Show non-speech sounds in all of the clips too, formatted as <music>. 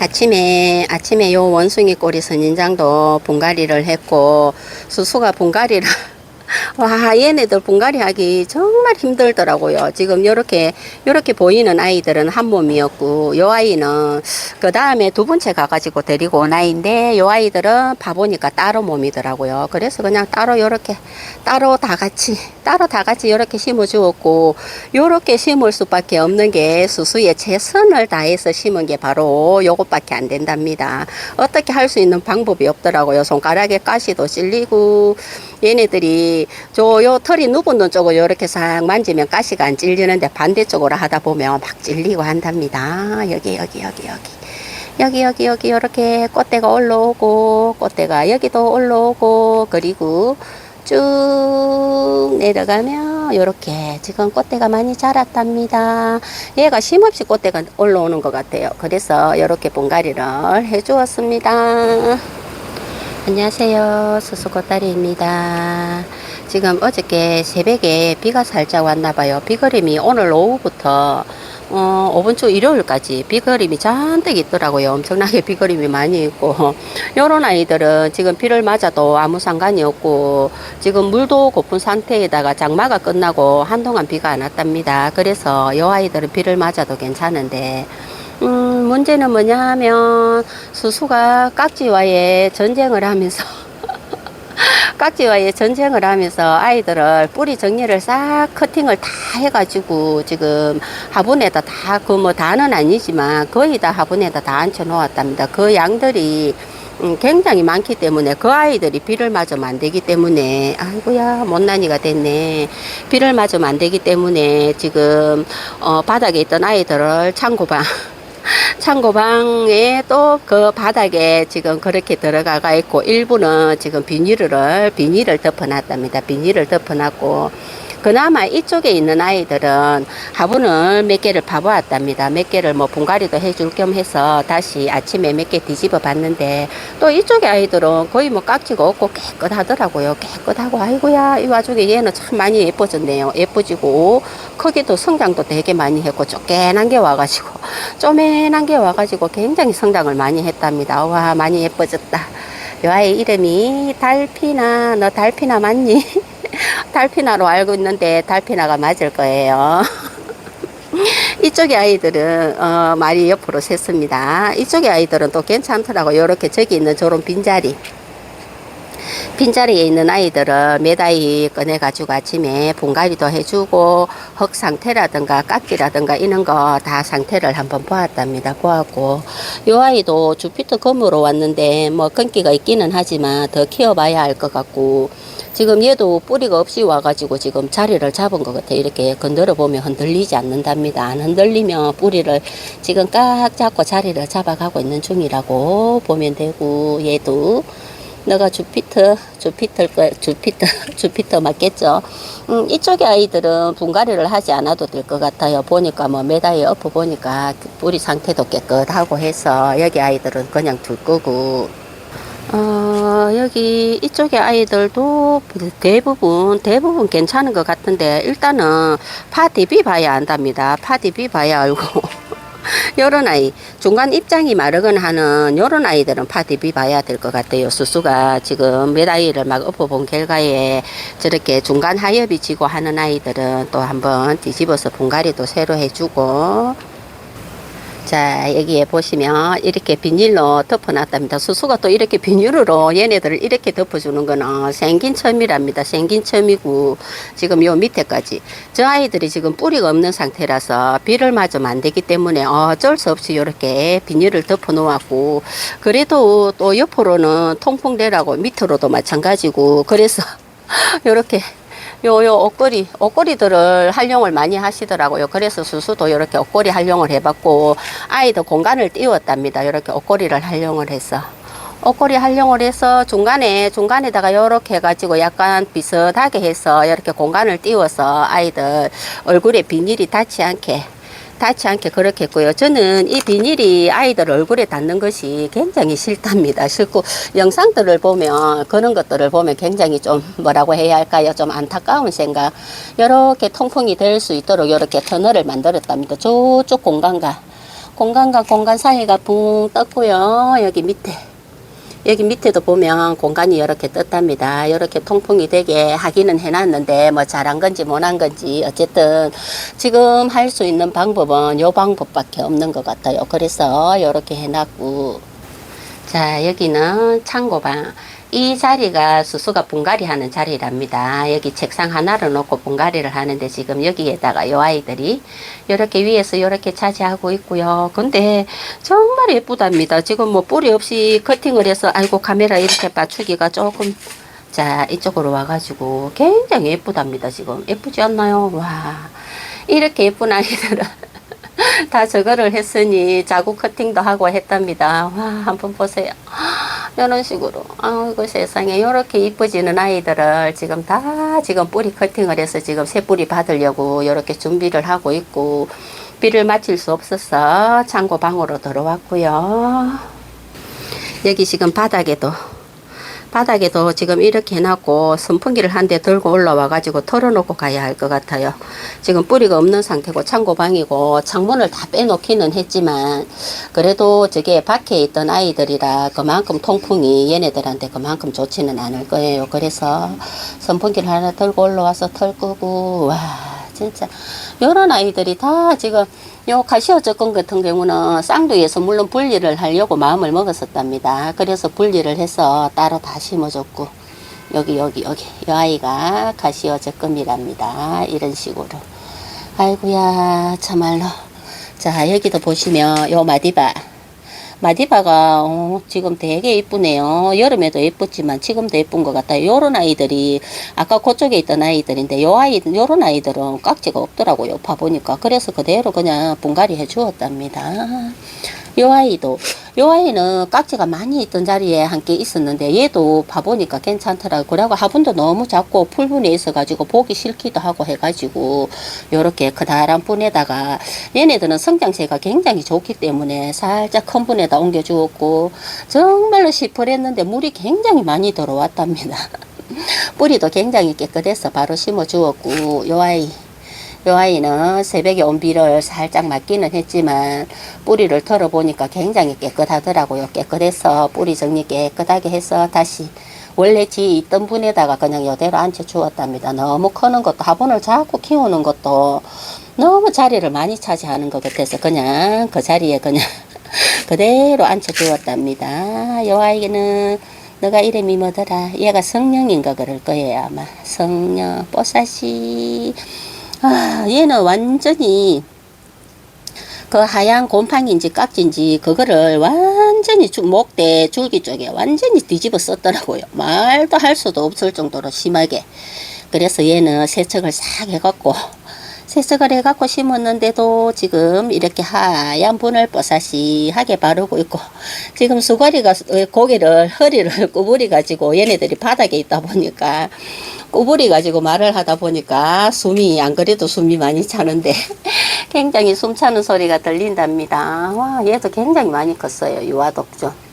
아침에 아침에 요 원숭이 꼬리 선인장도 분갈이를 했고 수수가 분갈이를 와 얘네들 분갈이 하기 정말 힘들더라고요. 지금 요렇게 요렇게 보이는 아이들은 한 몸이었고 요 아이는 그 다음에 두 번째 가가지고 데리고 온 아이인데 요 아이들은 봐보니까 따로 몸이더라고요. 그래서 그냥 따로 요렇게 따로 다 같이 따로 다 같이 요렇게 심어 주었고 요렇게 심을 수밖에 없는 게 수수에 최선을 다해서 심은 게 바로 요것밖에 안 된답니다. 어떻게 할 수 있는 방법이 없더라고요. 손가락에 가시도 찔리고 얘네들이 저 요 털이 누분는 쪽을 요렇게 싹 만지면 가시가 안 찔리는데 반대쪽으로 하다 보면 막 찔리고 한답니다. 여기 여기 여기 여기. 여기 여기 여기 이렇게 꽃대가 올라오고 꽃대가 여기도 올라오고 그리고 쭉 내려가면 이렇게 지금 꽃대가 많이 자랐답니다. 얘가 쉼없이 꽃대가 올라오는 것 같아요. 그래서 이렇게 분갈이를 해주었습니다. 안녕하세요. 수수꽃다리입니다. 지금 어저께 새벽에 비가 살짝 왔나 봐요. 비거림이 오늘 오후부터 어, 5번 주 일요일까지 비거림이 잔뜩 있더라고요. 엄청나게 <laughs> 비거림이 많이 있고, 요런 아이들은 지금 비를 맞아도 아무 상관이 없고, 지금 물도 고픈 상태에다가 장마가 끝나고 한동안 비가 안 왔답니다. 그래서 요 아이들은 비를 맞아도 괜찮은데, 음, 문제는 뭐냐 하면, 수수가 깍지와의 전쟁을 하면서, <laughs> 깍지와의 전쟁을 하면서 아이들을 뿌리 정리를 싹 커팅을 다 해가지고 지금 화분에다 다 그 뭐 다는 아니지만 거의 다 화분에다 다 앉혀 놓았답니다. 그 양들이 음, 굉장히 많기 때문에 그 아이들이 비를 맞으면 안 되기 때문에 아이고야 못난이가 됐네 비를 맞으면 안 되기 때문에 지금 어, 바닥에 있던 아이들을 창고방 창고방에 또 그 바닥에 지금 그렇게 들어가가 있고 일부는 지금 비닐을 비닐을 덮어놨답니다. 비닐을 덮어놨고 그나마 이쪽에 있는 아이들은 화분을 몇 개를 파보았답니다. 몇 개를 뭐 분갈이도 해줄 겸 해서 다시 아침에 몇 개 뒤집어 봤는데 또 이쪽에 아이들은 거의 뭐 깍지가 없고 깨끗하더라고요. 깨끗하고 아이고야 이 와중에 얘는 참 많이 예뻐졌네요. 예뻐지고 크기도 성장도 되게 많이 했고 쪼개난 게 와가지고 쪼매난 게 와가지고 굉장히 성장을 많이 했답니다. 와 많이 예뻐졌다. 요 아이 이름이 달피나 너 달피나 맞니? <laughs> 달피나로 알고 있는데 달피나가 맞을 거예요. <laughs> 이쪽의 아이들은 어, 말이 옆으로 샜습니다. 이쪽의 아이들은 또 괜찮더라고요. 이렇게 저기 있는 저런 빈자리. 빈자리에 있는 아이들을 매다이 꺼내가지고 아침에 분갈이도 해주고 흙 상태라든가 깍지라든가 이런 거 다 상태를 한번 보았답니다. 보았고 이 아이도 주피터 검으로 왔는데 뭐 건기가 있기는 하지만 더 키워봐야 할 것 같고 지금 얘도 뿌리가 없이 와가지고 지금 자리를 잡은 것 같아요. 이렇게 건드려 보면 흔들리지 않는답니다. 안 흔들리면 뿌리를 지금 깍 잡고 자리를 잡아가고 있는 중이라고 보면 되고 얘도 너가 주피터, 주피터, 거, 주피터, <laughs> 주피터 맞겠죠? 음, 이쪽의 아이들은 분갈이를 하지 않아도 될 것 같아요. 보니까 뭐 메다에 엎어 보니까 뿌리 상태도 깨끗하고 해서 여기 아이들은 그냥 둘 거고. 어, 여기 이쪽의 아이들도 대부분, 대부분 괜찮은 것 같은데, 일단은 파디비 봐야 안답니다. 파디비 봐야 알고. <laughs> 요런 아이, 중간 입장이 마르거나 하는 요런 아이들은 파디비 봐야 될 것 같아요. 수수가 지금 몇 아이를 막 엎어본 결과에 저렇게 중간 하엽이 지고 하는 아이들은 또 한번 뒤집어서 분갈이도 새로 해주고, 자, 여기에 보시면 이렇게 비닐로 덮어놨답니다. 수수가 또 이렇게 비닐로 얘네들을 이렇게 덮어주는 거는 생긴 처음이랍니다. 생긴 처음이고 지금 요 밑에까지 저 아이들이 지금 뿌리가 없는 상태라서 비를 맞으면 안 되기 때문에 어쩔 수 없이 이렇게 비닐을 덮어 놓았고 그래도 또 옆으로는 통풍되라고 밑으로도 마찬가지고 그래서 <laughs> 요렇게 요, 요 옷걸이, 옷걸이들을 활용을 많이 하시더라고요. 그래서 수수도 이렇게 옷걸이 활용을 해봤고, 아이도 공간을 띄웠답니다. 이렇게 옷걸이를 활용을 해서. 옷걸이 활용을 해서 중간에, 중간에다가 이렇게 해가지고 약간 비슷하게 해서 이렇게 공간을 띄워서 아이들 얼굴에 비닐이 닿지 않게 닿지 않게 그렇게 했고요. 저는 이 비닐이 아이들 얼굴에 닿는 것이 굉장히 싫답니다. 싫고 영상들을 보면 그런 것들을 보면 굉장히 좀 뭐라고 해야 할까요? 좀 안타까운 생각. 이렇게 통풍이 될 수 있도록 이렇게 터널을 만들었답니다. 저쪽 공간과 공간과 공간 사이가 붕 떴고요. 여기 밑에. 여기 밑에도 보면 공간이 이렇게 떴답니다. 이렇게 통풍이 되게 하기는 해놨는데 뭐 잘한 건지 못한 건지 어쨌든 지금 할 수 있는 방법은 요 방법밖에 없는 것 같아요. 그래서 이렇게 해놨고 자 여기는 창고방 이 자리가 수수가 분갈이 하는 자리랍니다. 여기 책상 하나를 놓고 분갈이를 하는데 지금 여기에다가 요 아이들이 이렇게 위에서 이렇게 차지하고 있고요. 근데 정말 예쁘답니다. 지금 뭐 뿌리 없이 커팅을 해서 아이고 카메라 이렇게 맞추기가 조금 자 이쪽으로 와가지고 굉장히 예쁘답니다. 지금 예쁘지 않나요? 와 이렇게 예쁜 아이들은 <laughs> 다 저거를 했으니 자구 커팅도 하고 했답니다. 와, 한번 보세요. 이런 식으로. 아이고 세상에. 이렇게 이뻐지는 아이들을 지금 다 지금 뿌리 커팅을 해서 지금 새 뿌리 받으려고 이렇게 준비를 하고 있고, 비를 맞힐 수 없어서 창고 방으로 들어왔고요. 여기 지금 바닥에도 바닥에도 지금 이렇게 해놨고 선풍기를 한 대 들고 올라와 가지고 털어놓고 가야 할 것 같아요. 지금 뿌리가 없는 상태고 창고방이고 창문을 다 빼놓기는 했지만 그래도 저게 밖에 있던 아이들이라 그만큼 통풍이 얘네들한테 그만큼 좋지는 않을 거예요. 그래서 선풍기를 하나 들고 올라와서 털 끄고 와 진짜 이런 아이들이 다 지금 요 카시오 접근 같은 경우는 쌍둥이에서 물론 분리를 하려고 마음을 먹었었답니다. 그래서 분리를 해서 따로 다 심어줬고 여기 여기 여기 이 아이가 카시오 접근이랍니다. 이런 식으로 아이고야 참말로 자 여기도 보시면 요 마디바 마디바가 어, 지금 되게 이쁘네요. 여름에도 예뻤지만 지금도 예쁜 것 같아요. 요런 아이들이 아까 그쪽에 있던 아이들인데 요 아이 요런 아이들은 깍지가 없더라고요. 봐보니까 그래서 그대로 그냥 분갈이 해 주었답니다. 요 아이도 요 아이는 깍지가 많이 있던 자리에 함께 있었는데 얘도 봐보니까 괜찮더라고요. 그리고 화분도 너무 작고 풀분에 있어가지고 보기 싫기도 하고 해가지고 요렇게 커다란 분에다가 얘네들은 성장세가 굉장히 좋기 때문에 살짝 큰 분에다 옮겨 주었고 정말로 시퍼랬는데 물이 굉장히 많이 들어왔답니다. <laughs> 뿌리도 굉장히 깨끗해서 바로 심어 주었고 요 아이 요 아이는 새벽에 온 비를 살짝 맞기는 했지만 뿌리를 털어보니까 굉장히 깨끗하더라고요. 깨끗해서 뿌리 정리 깨끗하게 해서 다시 원래 지 있던 분에다가 그냥 이대로 앉혀 주었답니다. 너무 크는 것도 화분을 자꾸 키우는 것도 너무 자리를 많이 차지하는 것 같아서 그냥 그 자리에 그냥 <laughs> 그대로 앉혀 주었답니다. 요 아이는 너가 이름이 뭐더라? 얘가 성령인가 그럴 거예요 아마 성령 뽀사시 아, 얘는 완전히 그 하얀 곰팡이인지 깍지인지 그거를 완전히 주- 목대 줄기 쪽에 완전히 뒤집어 썼더라고요. 말도 할 수도 없을 정도로 심하게. 그래서 얘는 세척을 싹 해갖고 세척을 해갖고 심었는데도 지금 이렇게 하얀 분을 뽀사시하게 바르고 있고 지금 수가리가 어, 고개를 허리를 <laughs> 구부리 가지고 얘네들이 바닥에 있다 보니까 구부리 가지고 말을 하다 보니까 숨이 안 그래도 숨이 많이 차는데 <laughs> 굉장히 숨 차는 소리가 들린답니다. 와 얘도 굉장히 많이 컸어요 유아독존.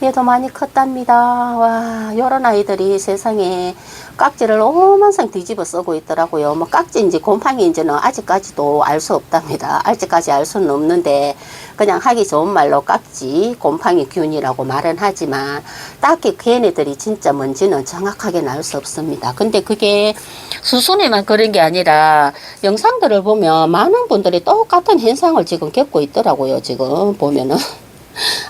얘도 많이 컸답니다. 와, 요런 아이들이 세상에 깍지를 오만상 뒤집어 쓰고 있더라고요. 뭐 깍지인지 곰팡이인지는 아직까지도 알 수 없답니다. 아직까지 알 수는 없는데 그냥 하기 좋은 말로 깍지, 곰팡이 균이라고 말은 하지만 딱히 걔네들이 진짜 뭔지는 정확하게는 알 수 없습니다. 근데 그게 수순에만 그런 게 아니라 영상들을 보면 많은 분들이 똑같은 현상을 지금 겪고 있더라고요. 지금 보면은.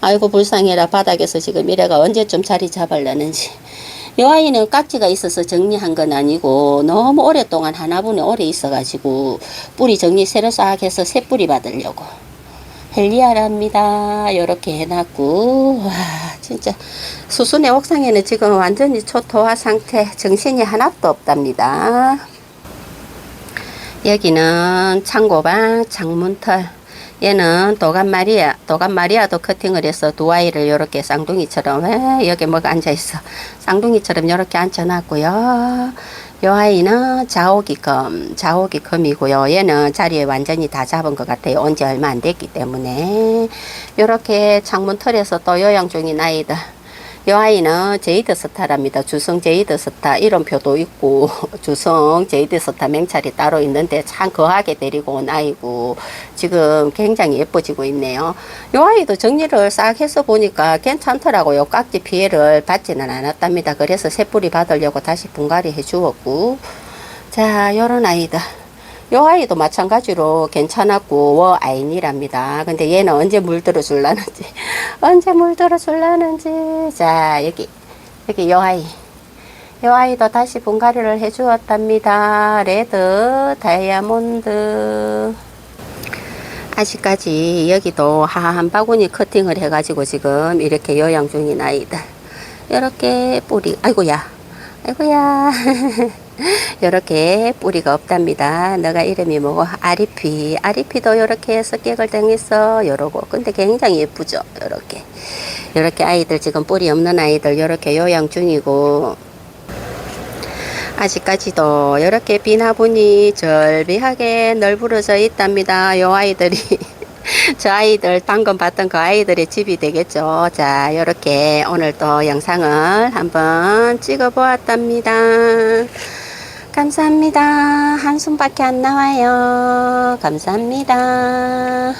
아이고 불쌍해라. 바닥에서 지금 이래가 언제쯤 자리 잡으려는지. 이 아이는 깍지가 있어서 정리한 건 아니고 너무 오랫동안 하나분에 오래 있어가지고 뿌리 정리 새로 싹 해서 새 뿌리 받으려고. 헬리아랍니다. 이렇게 해놨고. 와 진짜. 수순의 옥상에는 지금 완전히 초토화 상태 정신이 하나도 없답니다. 여기는 창고방 창문털 얘는 도감 마리아, 도감 마리아도 커팅을 해서 두 아이를 이렇게 쌍둥이처럼 에, 여기 뭐가 앉아 있어 쌍둥이처럼 이렇게 앉혀놨고요. 요 아이는 자오기컴, 자오기컴이고요. 얘는 자리에 완전히 다 잡은 것 같아요. 온 지 얼마 안 됐기 때문에 이렇게 창문 털에서 또 요양 중인 아이들. 이 아이는 제이드 스타랍니다. 주성 제이드 스타 이름표도 있고 <laughs> 주성 제이드 스타 맹찰이 따로 있는데 참 거하게 데리고 온 아이고 지금 굉장히 예뻐지고 있네요. 이 아이도 정리를 싹 해서 보니까 괜찮더라고요. 깍지 피해를 받지는 않았답니다. 그래서 새뿌리 받으려고 다시 분갈이 해 주었고 자 요런 아이들 요 아이도 마찬가지로 괜찮았고 워 아인이랍니다. 근데 얘는 언제 물들어 줄라는지 <laughs> 언제 물들어 줄라는지. 자 여기 여기 요 아이. 요 아이도 다시 분갈이를 해 주었답니다. 레드 다이아몬드. 아직까지 여기도 한 바구니 커팅을 해가지고 지금 이렇게 요양 중인 아이들. 이렇게 뿌리 아이고야. 아이고야 <laughs> <laughs> 요렇게 뿌리가 없답니다. 너가 이름이 뭐고 아리피 아리피도 요렇게 해서 깨글 당했어 요러고 근데 굉장히 예쁘죠 요렇게 요렇게 아이들 지금 뿌리 없는 아이들 요렇게 요양 중이고 아직까지도 이렇게 비나분이 절비하게 널브러져 있답니다. 요 아이들이 <laughs> 저 아이들 방금 봤던 그 아이들의 집이 되겠죠. 자, 이렇게 오늘 또 영상을 한번 찍어 보았답니다. 감사합니다. 한숨밖에 안 나와요. 감사합니다.